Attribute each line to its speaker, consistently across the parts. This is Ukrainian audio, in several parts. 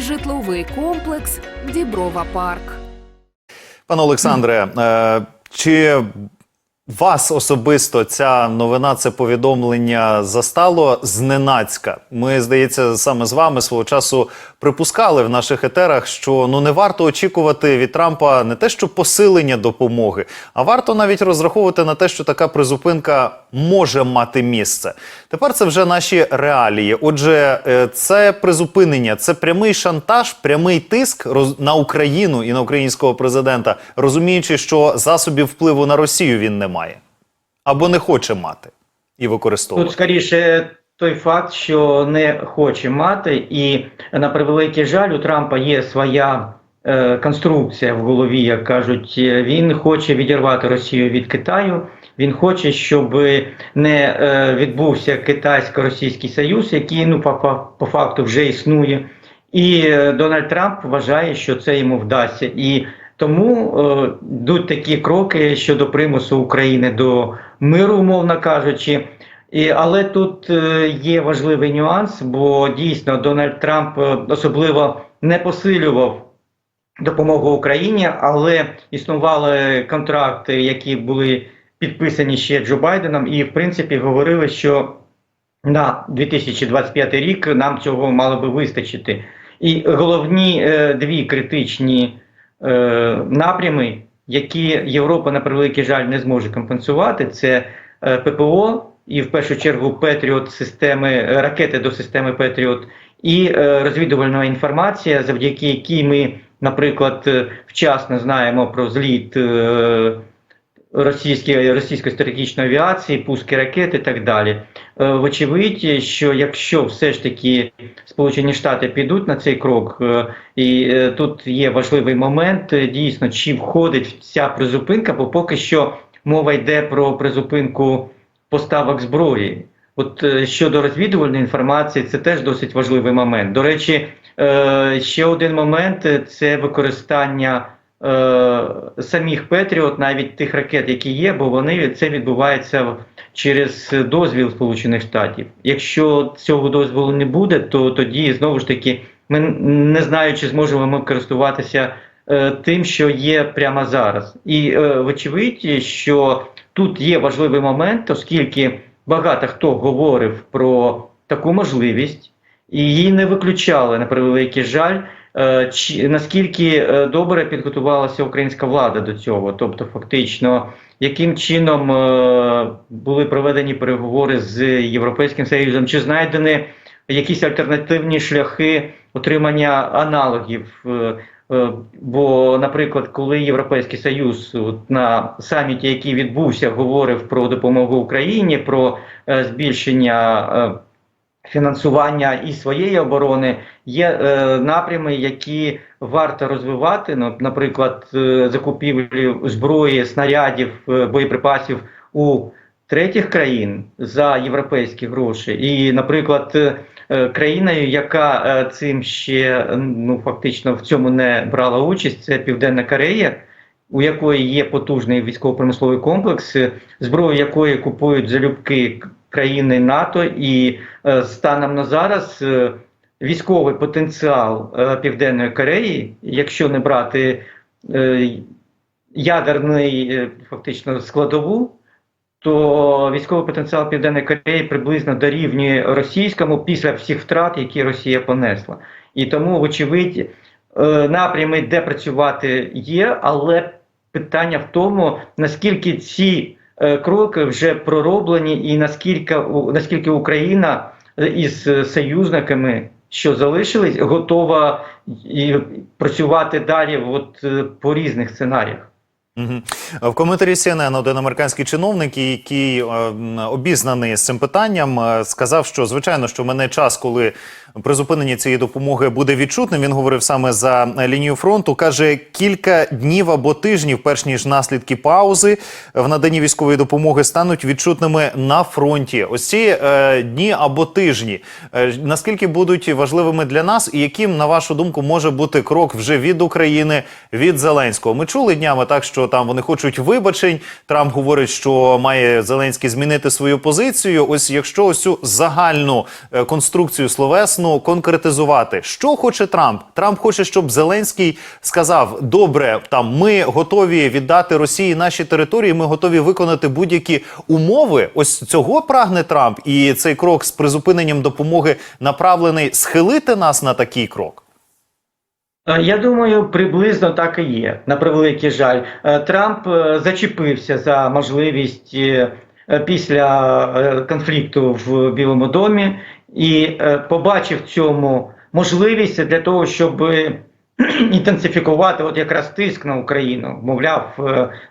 Speaker 1: житловий комплекс Діброва Парк.
Speaker 2: Пане Олександре, е, чи вас особисто ця новина, це повідомлення застало зненацька? Ми, здається, саме з вами свого часу припускали в наших етерах, що ну не варто очікувати від Трампа не те, що посилення допомоги, а варто навіть розраховувати на те, що така призупинка може мати місце. Тепер це вже наші реалії. Отже, е, це призупинення, це прямий шантаж, прямий тиск на Україну і на українського президента, розуміючи, що засобів впливу на Росію він не має або не хоче мати і
Speaker 3: Тут
Speaker 2: використовувати.
Speaker 3: скоріше той факт, що не хоче мати, і на превеликий жаль, у Трампа є своя е, конструкція в голові, як кажуть. Е, Він хоче відірвати Росію від Китаю. Він хоче, щоб не е, відбувся китайсько-російський союз, який ну по, по, по факту вже існує. І Дональд Трамп вважає, що це йому вдасться. І тому е, йдуть такі кроки щодо примусу України до миру, умовно кажучи. І, але тут е, є важливий нюанс, бо дійсно Дональд Трамп е, особливо не посилював допомогу Україні, але існували контракти, які були підписані ще Джо Байденом, і в принципі говорили, що на 2025 рік нам цього мало би вистачити. І головні е, дві критичні напрями, які Європа на превеликий жаль не зможе компенсувати, це е, ППО і в першу чергу Петріот системи е, ракети до системи Петріот і е, розвідувальна інформація, завдяки якій ми, наприклад, е, вчасно знаємо про зліт. Російської російської стратегічної авіації, пуски ракет і так далі. Е, Вочевидь, що якщо все ж таки Сполучені Штати підуть на цей крок, е, і е, тут є важливий момент, дійсно, чи входить ця призупинка, бо поки що мова йде про призупинку поставок зброї. От щодо розвідувальної інформації, це теж досить важливий момент. До речі, ще один момент це використання самих Петріот, навіть тих ракет, які є, бо вони це відбувається через дозвіл Сполучених Штатів. Якщо цього дозволу не буде, то тоді знову ж таки ми не знаю, чи зможемо ми користуватися е, тим, що є прямо зараз. І е, вочевидь, що тут є важливий момент, оскільки багато хто говорив про таку можливість, і її не виключали на превеликий жаль. Е, чи наскільки е, добре підготувалася українська влада до цього? Тобто, фактично, яким чином е, були проведені переговори з Європейським Союзом, чи знайдені якісь альтернативні шляхи отримання аналогів? Бо, наприклад, коли Європейський Союз на саміті, який відбувся, говорив про допомогу Україні, про збільшення фінансування і своєї оборони, є е, напрями, які варто розвивати. Наприклад, е, закупівлі зброї, снарядів, е, боєприпасів у третіх країн за європейські гроші, і, наприклад, е, країною, яка е, цим ще ну фактично в цьому не брала участь, це Південна Корея. У якої є потужний військово-промисловий комплекс, е, зброю якої купують залюбки країни НАТО, і е, станом на зараз е, військовий потенціал е, Південної Кореї, якщо не брати е, ядерний е, фактично складову, то військовий потенціал Південної Кореї приблизно дорівнює російському після всіх втрат, які Росія понесла. І тому, вочевидь, напрями, де працювати є, але питання в тому, наскільки ці кроки вже пророблені, і наскільки, наскільки Україна із союзниками, що залишились, готова працювати далі от, е, по різних сценаріях.
Speaker 2: В коментарі CNN один американський чиновник, який е, обізнаний з цим питанням, е, сказав, що звичайно, що мене час, коли призупинення цієї допомоги буде відчутним. Він говорив саме за лінію фронту. каже кілька днів або тижнів, перш ніж наслідки паузи в наданні військової допомоги стануть відчутними на фронті. Ось ці е, дні або тижні. Е, наскільки будуть важливими для нас, і яким, на вашу думку, може бути крок вже від України від Зеленського? Ми чули днями так, що там вони хочуть вибачень. Трамп говорить, що має Зеленський змінити свою позицію. Ось якщо ось цю загальну е, конструкцію словесну конкретизувати, що хоче Трамп? Трамп хоче, щоб Зеленський сказав: добре, там ми готові віддати Росії наші території. Ми готові виконати будь-які умови. Ось цього прагне Трамп, і цей крок з призупиненням допомоги направлений схилити нас на такий крок.
Speaker 3: Е, Я думаю, приблизно так і є. На превеликий жаль, Е, Трамп е, зачепився за можливість після конфлікту в Білому домі і побачив цьому можливість для того, щоб інтенсифікувати от якраз тиск на Україну. Мовляв,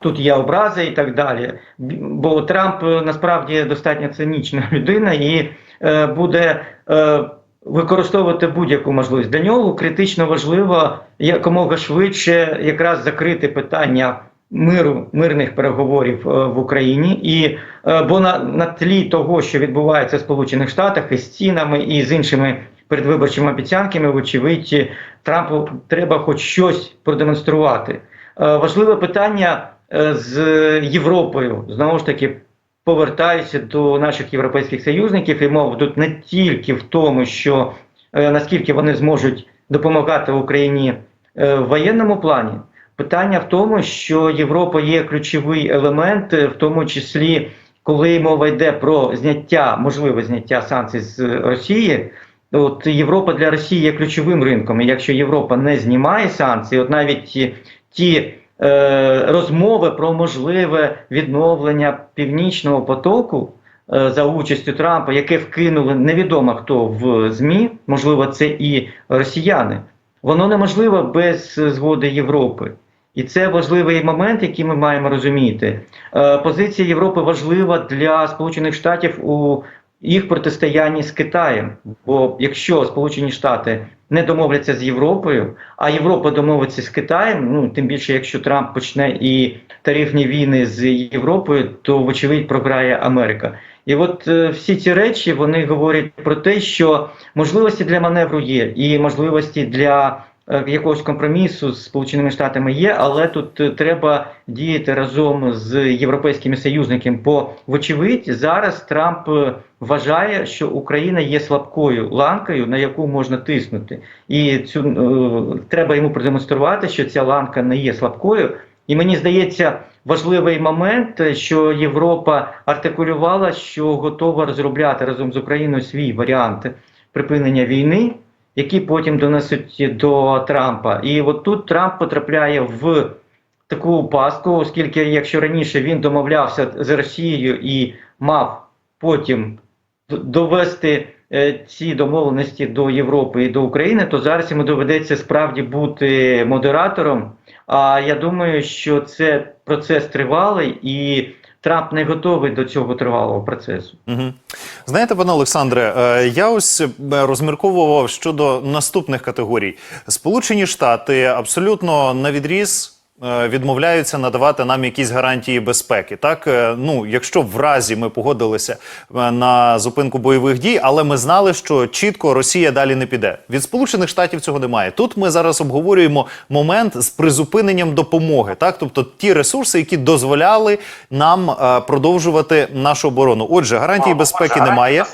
Speaker 3: тут є образи і так далі. Бо Трамп насправді достатньо цинічна людина і буде. Використовувати будь-яку можливість. Для нього критично важливо якомога швидше якраз закрити питання миру, мирних переговорів е, в Україні. І е, бо на, на тлі того, що відбувається в Сполучених Штатах із цінами і з іншими передвиборчими обіцянками, вочевидь, Трампу треба хоч щось продемонструвати. Е, Важливе питання з Європою знову ж таки повертаюся до наших європейських союзників, і мова тут не тільки в тому, що е, наскільки вони зможуть допомагати Україні е, в воєнному плані. Питання в тому, що Європа є ключовий елемент, е, в тому числі коли мова йде про зняття, можливе зняття санкцій з Росії. От Європа для Росії є ключовим ринком. І якщо Європа не знімає санкції, от навіть ті, розмови про можливе відновлення північного потоку е, за участю Трампа, яке вкинули невідомо хто в ЗМІ, можливо, це і росіяни, воно неможливо без згоди Європи. І це важливий момент, який ми маємо розуміти. Е, позиція Європи важлива для Сполучених Штатів у їх протистоянні з Китаєм. Бо якщо Сполучені Штати не домовляться з Європою, а Європа домовиться з Китаєм, ну тим більше, якщо Трамп почне і тарифні війни з Європою, то вочевидь програє Америка. І от е, всі ці речі вони говорять про те, що можливості для маневру є, і можливості для якогось компромісу з Сполученими Штатами є, але тут е, треба діяти разом з європейськими союзниками. Бо, вочевидь, зараз Трамп е, вважає, що Україна є слабкою ланкою, на яку можна тиснути, і цю е, треба йому продемонструвати, що ця ланка не є слабкою. І мені здається, важливий момент, е, що Європа артикулювала, що готова розробляти разом з Україною свій варіант припинення війни, які потім донесуть до Трампа. І от тут Трамп потрапляє в таку пастку, оскільки якщо раніше він домовлявся з Росією і мав потім довести е, ці домовленості до Європи і до України, то зараз йому доведеться справді бути модератором. А я думаю, що це процес тривалий, і Трамп не готовий до цього тривалого процесу.
Speaker 2: Угу. Знаєте, пане Олександре, е, я ось е, розмірковував щодо наступних категорій. Сполучені Штати абсолютно на відріз. Е, Відмовляються надавати нам якісь гарантії безпеки. Так, Е, ну якщо в разі ми погодилися е, на зупинку бойових дій, але ми знали, що чітко Росія далі не піде. Від Сполучених Штатів цього немає. Тут ми зараз обговорюємо момент з призупиненням допомоги, так тобто ті ресурси, які дозволяли нам продовжувати нашу оборону. Отже, гарантії безпеки немає.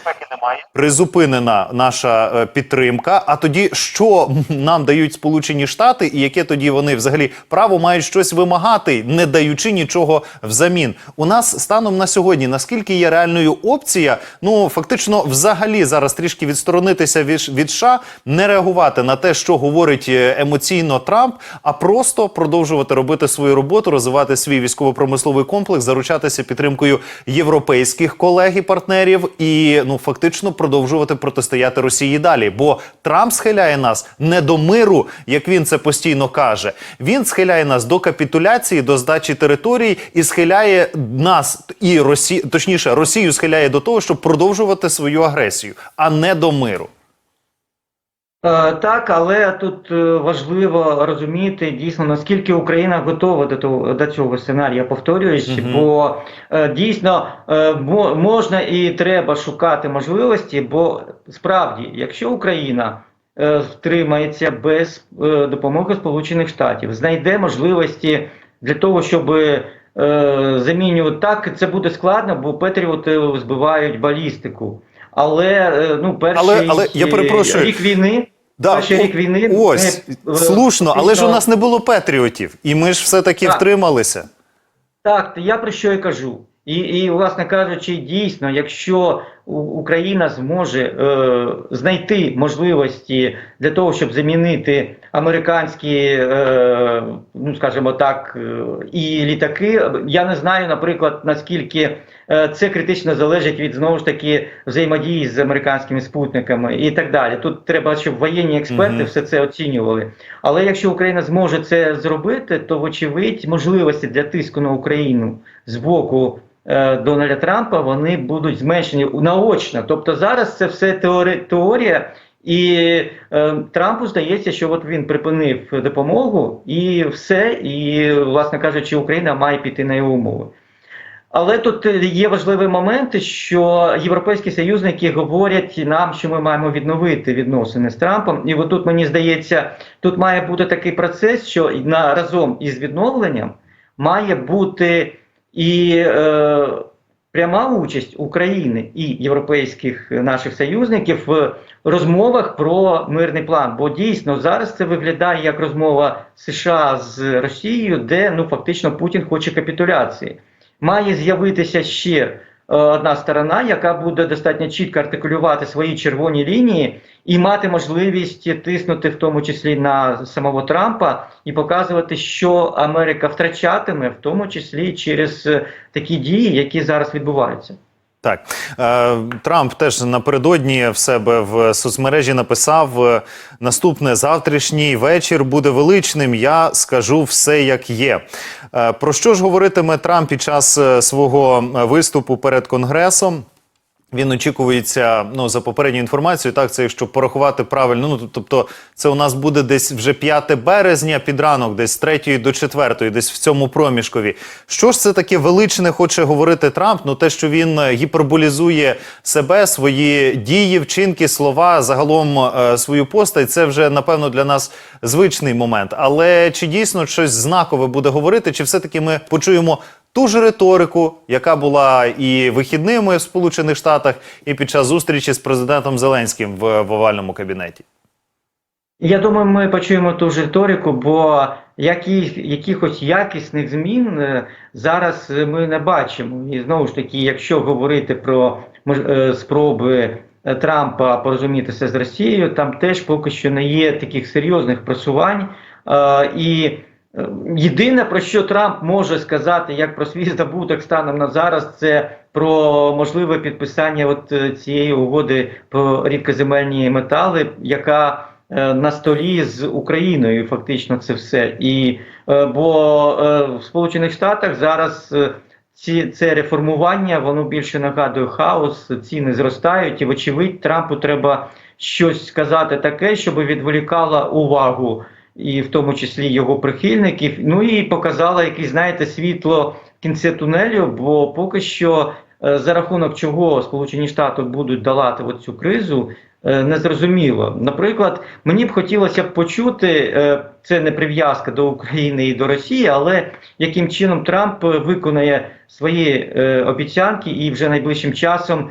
Speaker 2: Призупинена наша е, підтримка. А тоді що нам дають Сполучені Штати, і яке тоді вони взагалі право мають щось вимагати, не даючи нічого взамін? У нас станом на сьогодні наскільки є реальною опція, ну фактично, взагалі зараз трішки відсторонитися від, від США, не реагувати на те, що говорить е, емоційно Трамп, а просто продовжувати робити свою роботу, розвивати свій військово-промисловий комплекс, заручатися підтримкою європейських колег і партнерів, і ну фактично продовжувати протистояти Росії далі. Бо Трамп схиляє нас не до миру, як він це постійно каже. Він схиляє нас до капітуляції, до здачі територій і схиляє нас і Росію, точніше, Росію схиляє до того, щоб продовжувати свою агресію, а не до миру.
Speaker 3: Е, Так, але тут е, важливо розуміти дійсно наскільки Україна готова до того до цього сценарія. Повторююсь,
Speaker 2: Мгм.
Speaker 3: бо е, дійсно мо- можна і треба шукати можливості, бо справді, якщо Україна втримається без допомоги Сполучених Штатів, знайде можливості для того, щоб замінювати так, це буде складно, бо Петріоти збивають балістику. Але ну перший
Speaker 2: Але- але я перепрошую.
Speaker 3: рік війни.
Speaker 2: Да,
Speaker 3: перший рік війни
Speaker 2: ось
Speaker 3: ми, е,
Speaker 2: слушно, але ж у нас не було патріотів, і ми ж все таки
Speaker 3: Так.
Speaker 2: втрималися.
Speaker 3: Так, я про що і кажу. І, і власне кажучи, дійсно, якщо Україна зможе е, знайти можливості для того, щоб замінити американські, е, ну скажімо так, е, і літаки, я не знаю, наприклад, наскільки е, це критично залежить від знову ж таки взаємодії з американськими спутниками і так далі. Тут треба, щоб воєнні експерти
Speaker 2: Мгм.
Speaker 3: все це оцінювали. Але якщо Україна зможе це зробити, то вочевидь можливості для тиску на Україну з боку Дональда Трампа вони будуть зменшені наочно. Тобто зараз це все теорія, і е, Трампу здається, що от він припинив допомогу і все, і, власне кажучи, Україна має піти на його умови. Але тут е, є важливий момент, що європейські союзники говорять нам, що ми маємо відновити відносини з Трампом. І от тут мені здається, тут має бути такий процес, що на разом із відновленням має бути і е, пряма участь України і європейських наших союзників в розмовах про мирний план. Бо дійсно зараз це виглядає як розмова США з Росією, де ну фактично Путін хоче капітуляції. Має з'явитися ще одна сторона, яка буде достатньо чітко артикулювати свої червоні лінії і мати можливість тиснути в тому числі на самого Трампа і показувати, що Америка втрачатиме, в тому числі через е, такі дії, які зараз відбуваються.
Speaker 2: Так, е, Трамп теж напередодні в себе в соцмережі написав: е, наступне завтрашній вечір буде величним. Я скажу все як є. Е, про що ж говоритиме Трамп під час свого виступу перед конгресом? Він очікується, ну за попередньою інформацією, так це якщо порахувати правильно. Ну тобто, це у нас буде десь вже 5 березня під ранок, десь з 3 до 4, десь в цьому проміжкові. Що ж це таке величне хоче говорити Трамп? Ну те, що він е, гіперболізує себе, свої дії, вчинки, слова, загалом е, свою постать, це вже напевно для нас звичний момент. Але чи дійсно щось знакове буде говорити, чи все-таки ми почуємо ту ж риторику, яка була і вихідними в Сполучених Штатах, і під час зустрічі з президентом Зеленським в, в овальному кабінеті.
Speaker 3: Я думаю, ми почуємо ту ж риторику, бо які, якихось якісних змін е, зараз ми не бачимо. І знову ж таки, якщо говорити про е, спроби е, Трампа порозумітися з Росією, там теж поки що не є таких серйозних просувань. І єдине про що Трамп може сказати, як про свій здобуток станом на зараз, це про можливе підписання от е, цієї угоди про рідкоземельні метали, яка е, на столі з Україною, фактично, це все. І е, бо в Сполучених Штатах зараз ці це реформування, воно більше нагадує хаос, ціни зростають, і вочевидь Трампу треба щось сказати таке, щоб відволікало увагу, і в тому числі його прихильників. Ну і показала якесь, знаєте, світло в кінці тунелю, бо поки що. е, За рахунок чого Сполучені Штати будуть долати цю кризу, е, незрозуміло. Наприклад, мені б хотілося б почути, е, це не прив'язка до України і до Росії, але яким чином Трамп виконає свої обіцянки і вже найближчим часом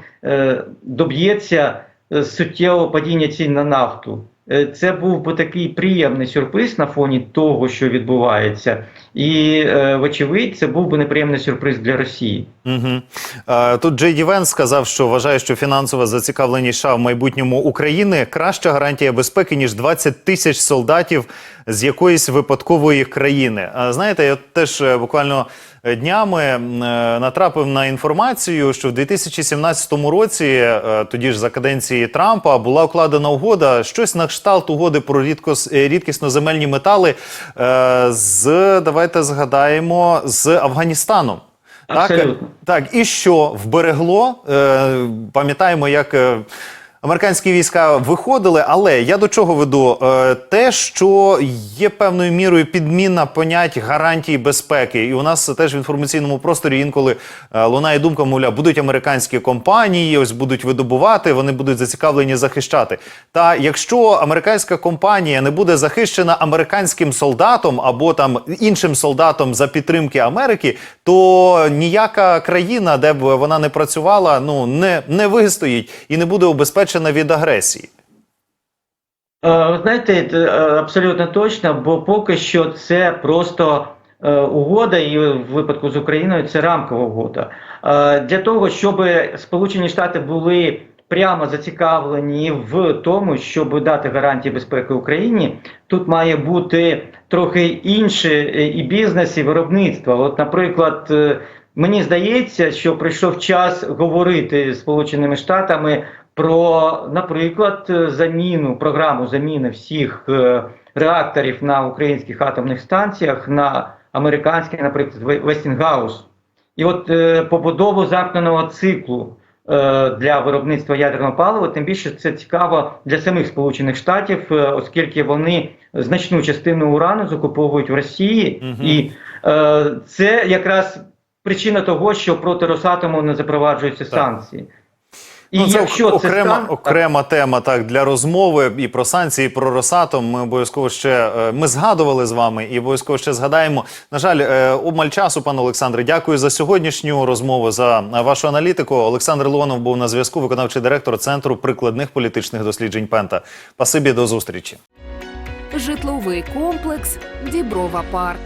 Speaker 3: доб'ється суттєвого падіння цін на нафту. Е, Це був би такий приємний сюрприз на фоні того, що відбувається, і е, вочевидь, це був би неприємний сюрприз для Росії.
Speaker 2: Угу. Тут Джей Ді Венс сказав, що вважає, що фінансова зацікавленість США в майбутньому України краща гарантія безпеки ніж 20 тисяч солдатів з якоїсь випадкової країни. Знаєте, я теж е, буквально днями е, натрапив на інформацію, що в 2017 році, е, тоді ж за каденції Трампа, була укладена угода щось на кшталт угоди про рідкос, е, рідкісноземельні метали е, з давайте згадаємо з Афганістаном. Так,
Speaker 3: Абсолютно.
Speaker 2: так, і що вберегло? Пам'ятаємо, як Американські війська виходили, але я до чого веду? Е, Те, що є певною мірою підміна понять гарантій безпеки, і у нас теж в інформаційному просторі інколи е, лунає думка, мовляв, будуть американські компанії, ось будуть видобувати, вони будуть зацікавлені захищати. Та якщо американська компанія не буде захищена американським солдатом або там іншим солдатом за підтримки Америки, то ніяка країна, де б вона не працювала, ну не, не вистоїть і не буде убезпечена від агресії.
Speaker 3: Е, Ви знаєте, е, абсолютно точно, бо поки що це просто е, угода, і в випадку з Україною це рамкова угода. Для того, щоб Сполучені Штати були прямо зацікавлені в тому, щоб дати гарантії безпеки Україні, тут має бути трохи інше е, і бізнес, і виробництво. От, наприклад, е, мені здається, що прийшов час говорити з Сполученими Штатами про, наприклад, е, заміну програму заміни всіх реакторів на українських атомних станціях на американських, наприклад, Вестінгаус. І от е, побудову замкненого циклу для виробництва ядерного палива, тим більше це цікаво для самих Сполучених Штатів, е, оскільки вони значну частину урану закуповують в Росії,
Speaker 2: угу.
Speaker 3: і е, це якраз причина того, що проти Росатому не запроваджуються санкції. І
Speaker 2: ну, це
Speaker 3: якщо
Speaker 2: ок-
Speaker 3: це
Speaker 2: окрема,
Speaker 3: стан-
Speaker 2: окрема тема так для розмови і про санкції, і про Росатом. Ми обов'язково ще е, ми згадували з вами і обов'язково ще згадаємо. На жаль, е, обмаль часу, пане Олександре. Дякую за сьогоднішню розмову за е, вашу аналітику. Олександр Леонов був на зв'язку, виконавчий директор центру прикладних політичних досліджень Пента. Пасибі до зустрічі.
Speaker 1: Житловий комплекс Діброва Парк.